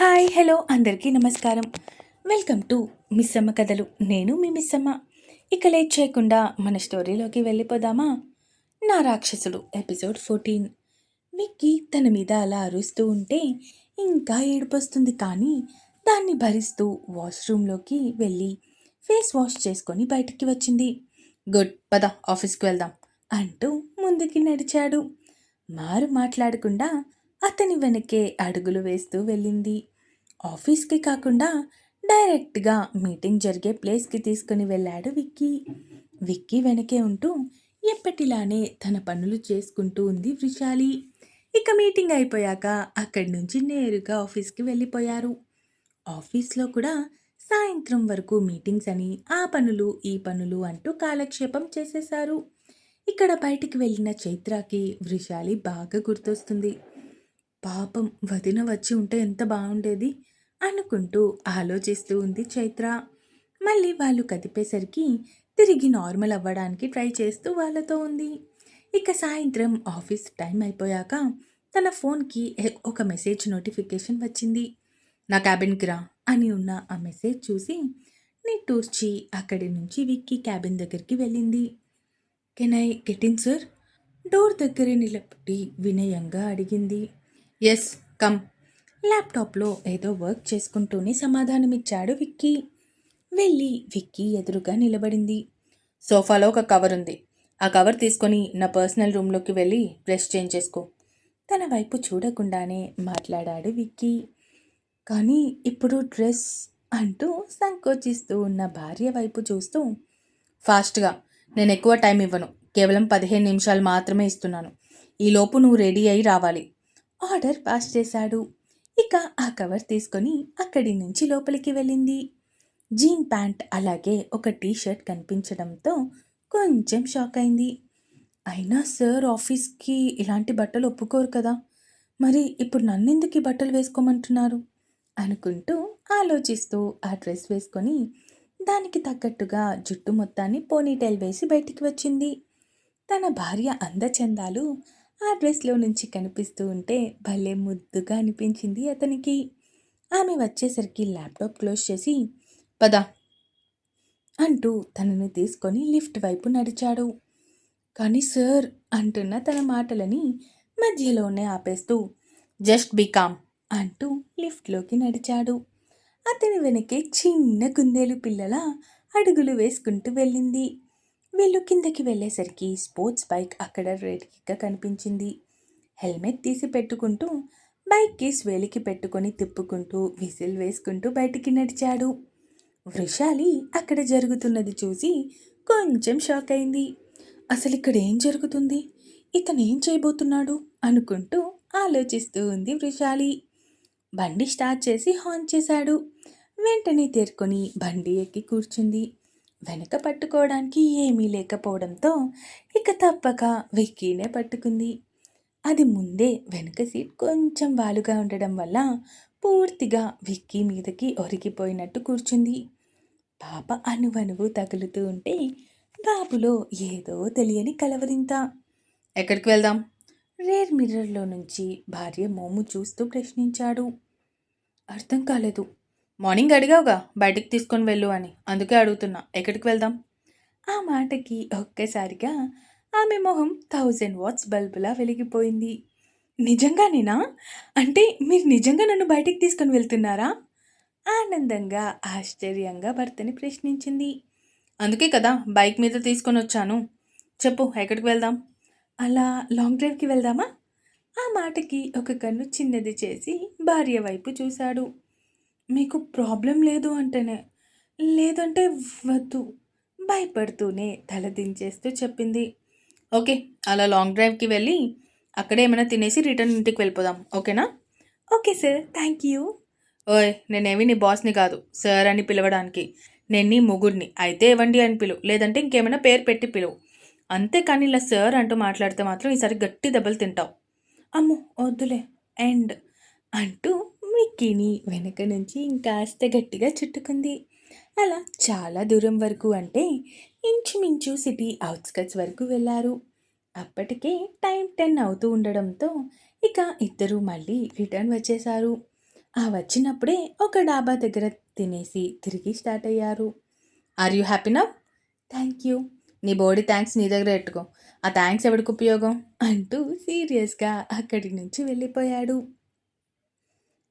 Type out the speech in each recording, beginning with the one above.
Hi hello అందరికీ నమస్కారం. Welcome to Missamma కథలు. నేను మీ మిస్సమ్మ. ఇక లేట్ చేయకుండా మన స్టోరీలోకి వెళ్ళిపోదామా? నా రాక్షసుడు ఎపిసోడ్ ఫోర్టీన్. విక్కీ తన మీద అలా అరుస్తూ ఉంటే ఇంకా ఏడుపొస్తుంది కానీ దాన్ని భరిస్తూ వాష్రూమ్లోకి వెళ్ళి ఫేస్ వాష్ చేసుకొని బయటికి వచ్చింది. గుడ్ పద ఆఫీస్కి వెళ్దాం అంటూ ముందుకి నడిచాడు. మారు మాట్లాడకుండా అతని వెనకే అడుగులు వేస్తూ వెళ్ళింది. ఆఫీస్కి కాకుండా డైరెక్ట్గా మీటింగ్ జరిగే ప్లేస్కి తీసుకుని వెళ్ళాడు విక్కీ. విక్కీ వెనకే ఉంటూ ఎప్పటిలానే తన పనులు చేసుకుంటూ ఉంది వృషాలి. ఇక మీటింగ్ అయిపోయాక అక్కడి నుంచి నేరుగా ఆఫీస్కి వెళ్ళిపోయారు. ఆఫీస్లో కూడా సాయంత్రం వరకు మీటింగ్స్ అని ఆ పనులు ఈ పనులు అంటూ కాలక్షేపం చేసేశారు. ఇక్కడ బయటికి వెళ్ళిన చైత్రకి వృషాలి బాగా గుర్తొస్తుంది. పాపం వదిన వచ్చి ఉంటే ఎంత బాగుండేది. అనుకుంటూ ఆలోచిస్తూ ఉంది చైత్ర. మళ్ళీ వాళ్ళు కదిపేసరికి తిరిగి నార్మల్ అవ్వడానికి ట్రై చేస్తూ వాళ్ళతో ఉంది. ఇక సాయంత్రం ఆఫీస్ టైం అయిపోయాక తన ఫోన్కి ఒక మెసేజ్ నోటిఫికేషన్ వచ్చింది. నా క్యాబిన్కి రా అని ఉన్న ఆ మెసేజ్ చూసి నిట్టూర్చి అక్కడి నుంచి విక్కీ క్యాబిన్ దగ్గరికి వెళ్ళింది. Can I get in sir? Door దగ్గర నిలబడి వినయంగా అడిగింది. Yes come. ల్యాప్టాప్లో ఏదో వర్క్ చేసుకుంటూనే సమాధానమిచ్చాడు విక్కీ. వెళ్ళి విక్కీ ఎదురుగా నిలబడింది. సోఫాలో ఒక కవర్ ఉంది. ఆ కవర్ తీసుకొని నా పర్సనల్ రూమ్లోకి వెళ్ళి డ్రెస్ చేంజ్ చేసుకో. తన వైపు చూడకుండానే మాట్లాడాడు విక్కీ. కానీ ఇప్పుడు డ్రెస్ అంటూ సంకోచిస్తూ ఉన్న భార్య వైపు చూస్తూ ఫాస్ట్గా నేను ఎక్కువ టైం ఇవ్వను. కేవలం పదిహేను నిమిషాలు మాత్రమే ఇస్తున్నాను. ఈలోపు నువ్వు రెడీ అయి రావాలి. ఆర్డర్ పాస్ చేశాడు. ఇక ఆ కవర్ తీసుకొని అక్కడి నుంచి లోపలికి వెళ్ళింది. జీన్ ప్యాంట్ అలాగే ఒక టీ షర్ట్ కనిపించడంతో కొంచెం షాక్ అయింది. అయినా సార్ ఆఫీస్కి ఇలాంటి బట్టలు ఒప్పుకోరు కదా. మరి ఇప్పుడు నన్నెందుకు ఈ బట్టలు వేసుకోమంటున్నారు? అనుకుంటూ ఆలోచిస్తూ ఆ డ్రెస్ వేసుకొని దానికి తగ్గట్టుగా జుట్టు మొత్తాన్ని పోనీటైల్ వేసి బయటికి వచ్చింది. తన భార్య అందచందాలు ఆ డ్రెస్లో నుంచి కనిపిస్తూ ఉంటే భలే ముద్దుగా అనిపించింది అతనికి. ఆమె వచ్చేసరికి ల్యాప్టాప్ క్లోజ్ చేసి పద అంటూ తనను తీసుకొని లిఫ్ట్ వైపు నడిచాడు. కానీ సార్ అంటున్న తన మాటలని మధ్యలోనే ఆపేస్తూ జస్ట్ బికామ్ అంటూ లిఫ్ట్లోకి నడిచాడు. అతని వెనకే చిన్న కుందేలు పిల్లల అడుగులు వేసుకుంటూ వెళ్ళింది. వీళ్ళు కిందకి వెళ్ళేసరికి స్పోర్ట్స్ బైక్ అక్కడ రెడీగా కనిపించింది. హెల్మెట్ తీసి పెట్టుకుంటూ బైక్ కేస్ వేలికి పెట్టుకొని తిప్పుకుంటూ విజిల్ వేసుకుంటూ బయటికి నడిచాడు. వృషాలి అక్కడ జరుగుతున్నది చూసి కొంచెం షాక్ అయింది. అసలు ఇక్కడ ఏం జరుగుతుంది? ఇతను ఏం చేయబోతున్నాడు? అనుకుంటూ ఆలోచిస్తూ ఉంది వృషాలి. బండి స్టార్ట్ చేసి హాన్ చేశాడు. వెంటనే తేరుకొని బండి ఎక్కి కూర్చుంది. వెనక పట్టుకోవడానికి ఏమీ లేకపోవడంతో ఇక తప్పక విక్కీనే పట్టుకుంది. అది ముందే వెనుక సీట్ కొంచెం వాలుగా ఉండడం వల్ల పూర్తిగా విక్కీ మీదకి ఒరిగిపోయినట్టు కూర్చుంది. పాప అనువనువు తగులుతూ ఉంటే బాబులో ఏదో తెలియని కలవరింత. ఎక్కడికి వెళ్దాం? రేర్ మిర్రర్లో నుంచి భార్య మోము చూస్తూ ప్రశ్నించాడు. అర్థం కాలేదు. మార్నింగ్ అడిగావుగా బయటికి తీసుకొని వెళ్ళు అని. అందుకే అడుగుతున్నా ఎక్కడికి వెళ్దాం? ఆ మాటకి ఒక్కసారిగా ఆమె మొహం థౌజండ్ వాట్స్ బల్బులా వెలిగిపోయింది. నిజంగానేనా? అంటే మీరు నిజంగా నన్ను బయటికి తీసుకొని వెళ్తున్నారా? ఆనందంగా ఆశ్చర్యంగా భర్తని ప్రశ్నించింది. అందుకే కదా బైక్ మీద తీసుకొని వచ్చాను. చెప్పు ఎక్కడికి వెళ్దాం? అలా లాంగ్ డ్రైవ్కి వెళ్దామా? ఆ మాటకి ఒక కన్ను చిన్నది చేసి భార్య వైపు చూశాడు. మీకు ప్రాబ్లం లేదు అంటేనే లేదంటే వద్దు భయపడుతూనే తలదించేస్తూ చెప్పింది. ఓకే అలా లాంగ్ డ్రైవ్కి వెళ్ళి అక్కడే ఏమైనా తినేసి రిటర్న్ ఇంటికి వెళ్ళిపోదాం ఓకేనా? Okay sir thank you. ఓయ్ నేనేమి నీ బాస్ని కాదు సార్ అని పిలవడానికి. నేను నీ ముగ్గురిని అయితే ఇవ్వండి అని పిలువు లేదంటే ఇంకేమైనా పేరు పెట్టి పిలువు అంతేకాని ఇలా సార్ అంటూ మాట్లాడితే మాత్రం ఈసారి గట్టి దెబ్బలు తింటావు. అమ్మో వద్దులే అండ్ అంటూ విక్కీని వెనక నుంచి ఇంకాస్త గట్టిగా చుట్టుకుంది. అలా చాలా దూరం వరకు అంటే ఇంచుమించు సిటీ అవుట్స్కట్స్ వరకు వెళ్ళారు అప్పటికే టైం టెన్ అవుతూ ఉండడంతో ఇక ఇద్దరు మళ్ళీ రిటర్న్ వచ్చేశారు. ఆ వచ్చినప్పుడే ఒక డాబా దగ్గర తినేసి తిరిగి స్టార్ట్ అయ్యారు. Are you happy now thank you నీ బాడీ థ్యాంక్స్ నీ దగ్గర పెట్టుకో. ఆ థ్యాంక్స్ ఎవరికి ఉపయోగం? అంటూ సీరియస్గా అక్కడి నుంచి వెళ్ళిపోయాడు.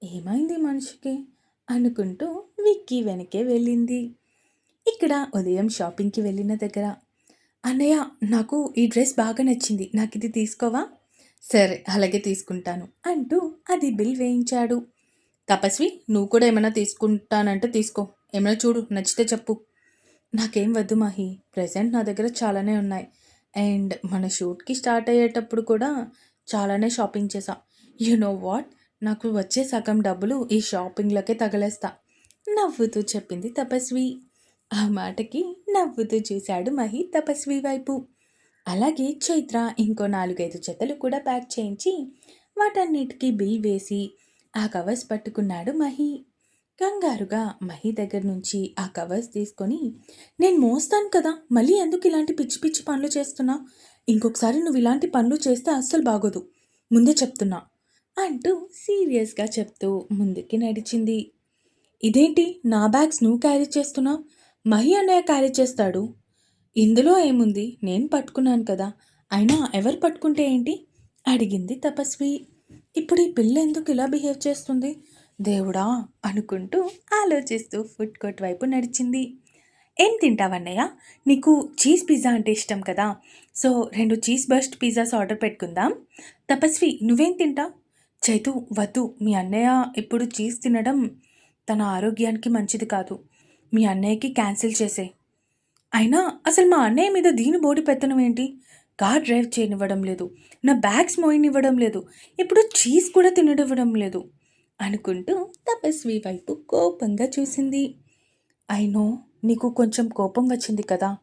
ఏమైంది మనిషికి? అనుకుంటూ విక్కీ వెనకే వెళ్ళింది. ఇక్కడ ఉదయం షాపింగ్కి వెళ్ళిన దగ్గర అన్నయ్య నాకు ఈ డ్రెస్ బాగా నచ్చింది. నాకు ఇది తీసుకోవా? సరే అలాగే తీసుకుంటాను అంటూ అది బిల్ వేయించాడు. తపస్వి నువ్వు కూడా ఏమైనా తీసుకుంటానంటే తీసుకో. ఏమైనా చూడు నచ్చితే చెప్పు. నాకేం వద్దు మాహి. ప్రజెంట్ నా దగ్గర చాలానే ఉన్నాయి. అండ్ మన షూట్కి స్టార్ట్ అయ్యేటప్పుడు కూడా చాలానే షాపింగ్ చేసా యు నో వాట్? నాకు వచ్చే సగం డబ్బులు ఈ షాపింగ్లకే తగలేస్తా నవ్వుతూ చెప్పింది తపస్వి. ఆ మాటకి నవ్వుతూ చూశాడు మహి తపస్వి వైపు. అలాగే చైత్ర ఇంకో నాలుగైదు జతలు కూడా ప్యాక్ చేయించి వాటన్నిటికీ బిల్ వేసి ఆ కవర్స్ పట్టుకున్నాడు మహి. కంగారుగా మహి దగ్గర నుంచి ఆ కవర్స్ తీసుకొని నేను మోస్తాను కదా మళ్ళీ ఎందుకు ఇలాంటి పిచ్చి పిచ్చి పనులు చేస్తున్నా? ఇంకొకసారి నువ్వు ఇలాంటి పనులు చేస్తే అస్సలు బాగోదు. ముందే చెప్తున్నా. అంటూ సీరియస్గా చెప్తూ ముందుకి నడిచింది. ఇదేంటి? నా బ్యాగ్స్ నువ్వు క్యారీ చేస్తున్నావు మహి అన్నయ్య క్యారీ చేస్తాడు. ఇందులో ఏముంది? నేను పట్టుకున్నాను కదా. అయినా ఎవరు పట్టుకుంటే ఏంటి? అడిగింది తపస్వి. ఇప్పుడు ఈ పిల్ల ఎందుకు ఇలా బిహేవ్ చేస్తుంది? దేవుడా అనుకుంటూ ఆలోచిస్తూ ఫుడ్ కోర్ట్ వైపు నడిచింది. ఏం తింటావన్నయ్య నీకు చీజ్ పిజ్జా అంటే ఇష్టం కదా. సో రెండు చీజ్ బస్ట్ పిజ్జాస్ ఆర్డర్ పెట్టుకుందాం. తపస్వి నువ్వేం తింటావు? చైతు వద్దు మీ అన్నయ్య ఇప్పుడు చీజ్ తినడం తన ఆరోగ్యానికి మంచిది కాదు. మీ అన్నయ్యకి క్యాన్సిల్ చేసే అయినా అసలు మా అన్నయ్య మీద దీని బోడి పెత్తనం ఏంటి? కార్ డ్రైవ్ చేయనివ్వడం లేదు. నా బ్యాగ్స్ మోయనివ్వడం లేదు. ఇప్పుడు చీజ్ కూడా తినడివ్వడం లేదు. అనుకుంటూ తపస్వి వైపు కోపంగా చూసింది. అయినో నీకు కొంచెం కోపం వచ్చింది కదా?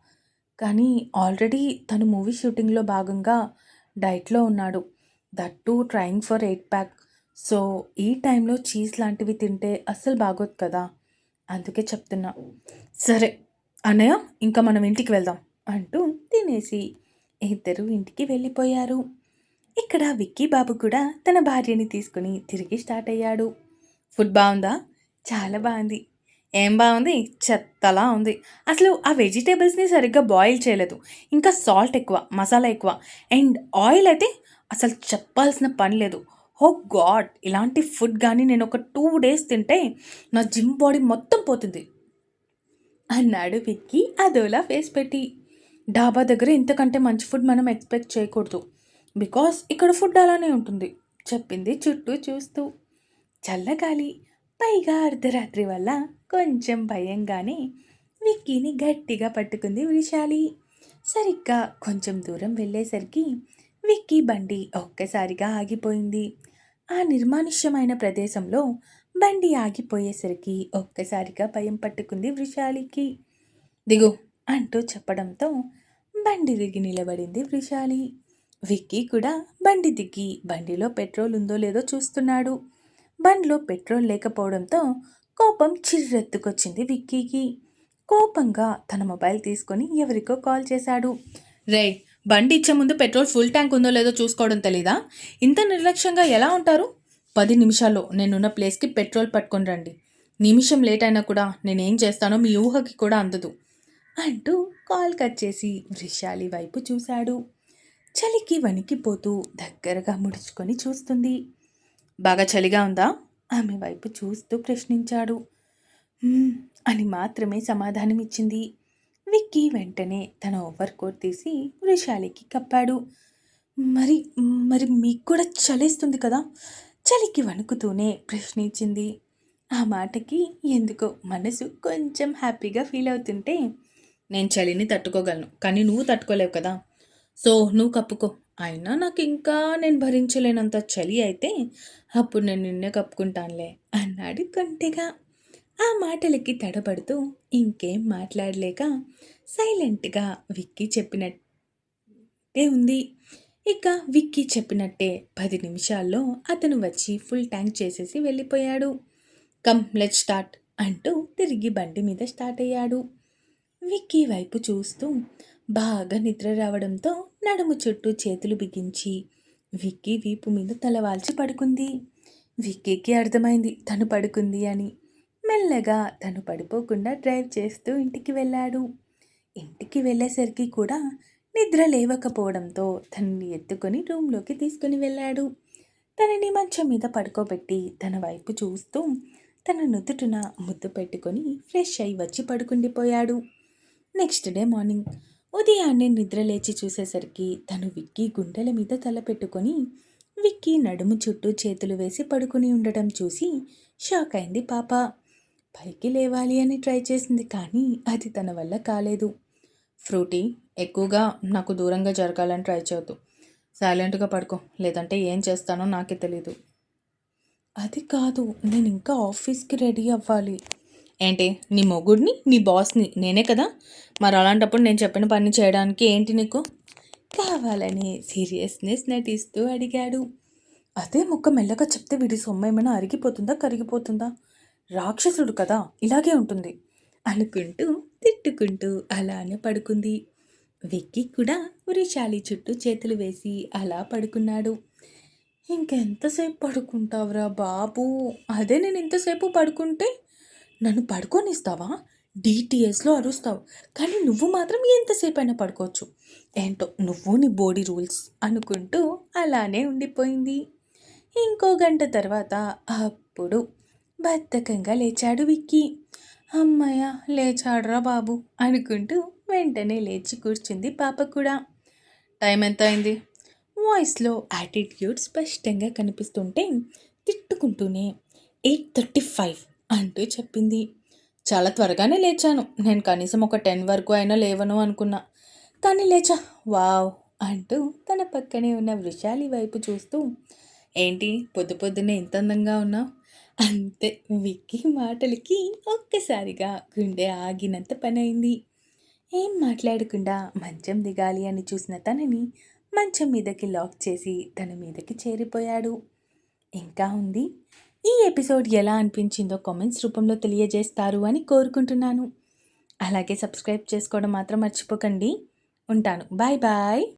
కానీ ఆల్రెడీ తను మూవీ షూటింగ్లో భాగంగా డైట్లో ఉన్నాడు. That too trying for eight pack so ఈ టైంలో చీజ్ లాంటివి తింటే అస్సలు బాగోదు కదా? అందుకే చెప్తున్నా. సరే అన్నయ్య ఇంకా మనం ఇంటికి వెళ్దాం అంటూ తినేసి ఇద్దరు ఇంటికి వెళ్ళిపోయారు. ఇక్కడ విక్కీ బాబు కూడా తన భార్యని తీసుకుని తిరిగి స్టార్ట్ అయ్యాడు. ఫుడ్ బాగుందా? చాలా బాగుంది. ఏం బాగుంది? చెత్తలా ఉంది. అసలు ఆ వెజిటేబుల్స్ని సరిగ్గా బాయిల్ చేయలేదు. ఇంకా సాల్ట్ ఎక్కువ మసాలా ఎక్కువ. అండ్ ఆయిల్ అయితే అసలు చెప్పాల్సిన పని లేదు. హో గాడ్! ఇలాంటి ఫుడ్ కానీ నేను ఒక టూ డేస్ తింటే నా జిమ్ బాడీ మొత్తం పోతుంది. అన్నాడు పిక్కి అదోలా ఫేస్ పెట్టి. డాబా దగ్గర ఇంతకంటే మంచి ఫుడ్ మనం ఎక్స్పెక్ట్ చేయకూడదు. బికాస్ ఇక్కడ ఫుడ్ అలానే ఉంటుంది. చెప్పింది చుట్టూ చూస్తూ. చల్లగాలి. పైగా అర్ధరాత్రి వల్ల కొంచెం భయంగానే విక్కీని గట్టిగా పట్టుకుంది విశాలి. సరిగ్గా కొంచెం దూరం వెళ్ళేసరికి విక్కీ బండి ఒక్కసారిగా ఆగిపోయింది. ఆ నిర్మానుష్యమైన ప్రదేశంలో బండి ఆగిపోయేసరికి ఒక్కసారిగా భయం పట్టుకుంది వృషాలికి. దిగు అంటూ చెప్పడంతో బండి దిగి నిలబడింది వృషాలి. విక్కీ కూడా బండి దిగి బండిలో పెట్రోల్ ఉందో లేదో చూస్తున్నాడు. బండిలో పెట్రోల్ లేకపోవడంతో కోపం చిర్రెత్తుకొచ్చింది విక్కీకి. కోపంగా తన మొబైల్ తీసుకొని ఎవరికో కాల్ చేశాడు. రే బండి ఇచ్చే ముందు పెట్రోల్ ఫుల్ ట్యాంక్ ఉందో లేదో చూసుకోవడం తెలీదా? ఇంత నిర్లక్ష్యంగా ఎలా ఉంటారు? పది నిమిషాల్లో నేనున్న ప్లేస్కి పెట్రోల్ పట్టుకొని రండి. నిమిషం లేట్ అయినా కూడా నేనేం చేస్తానో మీ ఊహకి కూడా అందదు. అంటూ కాల్ కట్ చేసి వృషాలి వైపు చూశాడు. చలికి వణికిపోతూ దగ్గరగా ముడుచుకొని చూస్తుంది. బాగా చలిగా ఉందా? ఆమె వైపు చూస్తూ ప్రశ్నించాడు. అని మాత్రమే సమాధానం ఇచ్చింది విక్కీ వెంటనే తన ఓవర్ కోట్ తీసి వృషాలికి కప్పాడు. మరి మరి మీకు కూడా చలేస్తుంది కదా? చలికి వణుకుతూనే ప్రశ్నించింది. ఆ మాటకి ఎందుకో మనసు కొంచెం హ్యాపీగా ఫీల్ అవుతుంటే నేను చలిని తట్టుకోగలను కానీ నువ్వు తట్టుకోలేవు కదా. సో నువ్వు కప్పుకో. అయినా నాకు ఇంకా నేను భరించలేనంత చలి అయితే అప్పుడు నేను నిన్నే కప్పుకుంటానులే అన్నాడు కొంటెగా. ఆ మాటలకి తడబడుతూ ఇంకేం మాట్లాడలేక సైలెంట్గా విక్కీ చెప్పినట్టే ఉంది. ఇక విక్కీ చెప్పినట్టే పది నిమిషాల్లో అతను వచ్చి ఫుల్ ట్యాంక్ చేసేసి వెళ్ళిపోయాడు. కమ్ లెట్ స్టార్ట్ అంటూ తిరిగి బండి మీద స్టార్ట్ అయ్యాడు. విక్కీ వైపు చూస్తూ బాగా నిద్ర రావడంతో నడుము చుట్టూ చేతులు బిగించి విక్కీ వీపు మీద తలవాల్చి పడుకుంది. విక్కీకి అర్థమైంది తను పడుకుంది అని. మెల్లగా తను పడిపోకుండా డ్రైవ్ చేస్తూ ఇంటికి వెళ్ళాడు. ఇంటికి వెళ్ళేసరికి కూడా నిద్ర లేవకపోవడంతో తనని ఎత్తుకొని రూమ్లోకి తీసుకుని వెళ్ళాడు. తనని మంచం మీద పడుకోబెట్టి తన వైపు చూస్తూ తన నుదుటిన ముద్దు పెట్టుకొని ఫ్రెష్ అయి వచ్చి పడుకుండిపోయాడు. నెక్స్ట్ డే మార్నింగ్ ఉదయాన్నే నిద్ర లేచి చూసేసరికి తను విక్కీ గుండెల మీద తల పెట్టుకొని విక్కీ నడుము చుట్టూ చేతులు వేసి పడుకుని ఉండటం చూసి షాక్ అయింది పాప. పైకి లేవాలి అని ట్రై చేసింది కానీ అది తన వల్ల కాలేదు. ఫ్రూటీ ఎక్కువగా నాకు దూరంగా జరగాలని ట్రై చేయొద్దు. సైలెంట్గా పడుకో. లేదంటే ఏం చేస్తానో నాకే తెలీదు. అది కాదు నేను ఇంకా ఆఫీస్కి రెడీ అవ్వాలి. ఏంటి? నీ మొగుడిని? నీ బాస్ని? నేనే కదా? మరి అలాంటప్పుడు నేను చెప్పిన పని చేయడానికి ఏంటి నీకు? కావాలని సీరియస్నెస్ నటిస్తూ అడిగాడు. అదే ముక్క మెల్లగా చెప్తే వీడి సొమ్మ ఏమైనా అరిగిపోతుందా? కరిగిపోతుందా? రాక్షసుడు కదా ఇలాగే ఉంటుంది అనుకుంటూ తిట్టుకుంటూ అలానే పడుకుంది. విక్కి కూడా ఉరిశాలి చుట్టూ చేతులు వేసి అలా పడుకున్నాడు. ఇంకెంతసేపు పడుకుంటావురా బాబు? అదే నేను ఇంతసేపు పడుకుంటే నన్ను పడుకొనిస్తావా? డిటిఎస్లో అరుస్తావు. కానీ నువ్వు మాత్రం ఎంతసేపు అయినా పడుకోవచ్చు. ఏంటో నువ్వు నీ బాడీ రూల్స్ అనుకుంటూ అలానే ఉండిపోయింది. ఇంకో గంట తర్వాత అప్పుడు బద్ధకంగా లేచాడు విక్కీ. అమ్మయ్య లేచాడురా బాబు అనుకుంటూ వెంటనే లేచి కూర్చుంది పాప కూడా. టైం ఎంత అయింది వాయిస్లో యాటిట్యూడ్ స్పష్టంగా కనిపిస్తుంటే తిట్టుకుంటూనే ఎయిట్ థర్టీ ఫైవ్ అంటూ చెప్పింది. చాలా త్వరగానే లేచాను. నేను కనీసం ఒక టెన్ వరకు అయినా లేవను అనుకున్నా. కానీ లేచా. వావ్ అంటూ తన పక్కనే ఉన్న వృషాలి వైపు చూస్తూ ఏంటి? పొద్దు పొద్దునే ఇంత అందంగా ఉన్నావు. అంతే విక్కీ మాటలకి ఒక్కసారిగా గుండె ఆగినంత పని అయింది ఏం మాట్లాడకుండా మంచం దిగాలి అని చూసిన తనని మంచం మీదకి లాక్ చేసి తన మీదకి చేరిపోయాడు. ఇంకా ఉంది. ఈ ఎపిసోడ్ ఎలా అనిపించిందో కామెంట్స్ రూపంలో తెలియజేస్తారు అని కోరుకుంటున్నాను. అలాగే సబ్స్క్రైబ్ చేసుకోవడం మాత్రం మర్చిపోకండి. ఉంటాను. Bye bye.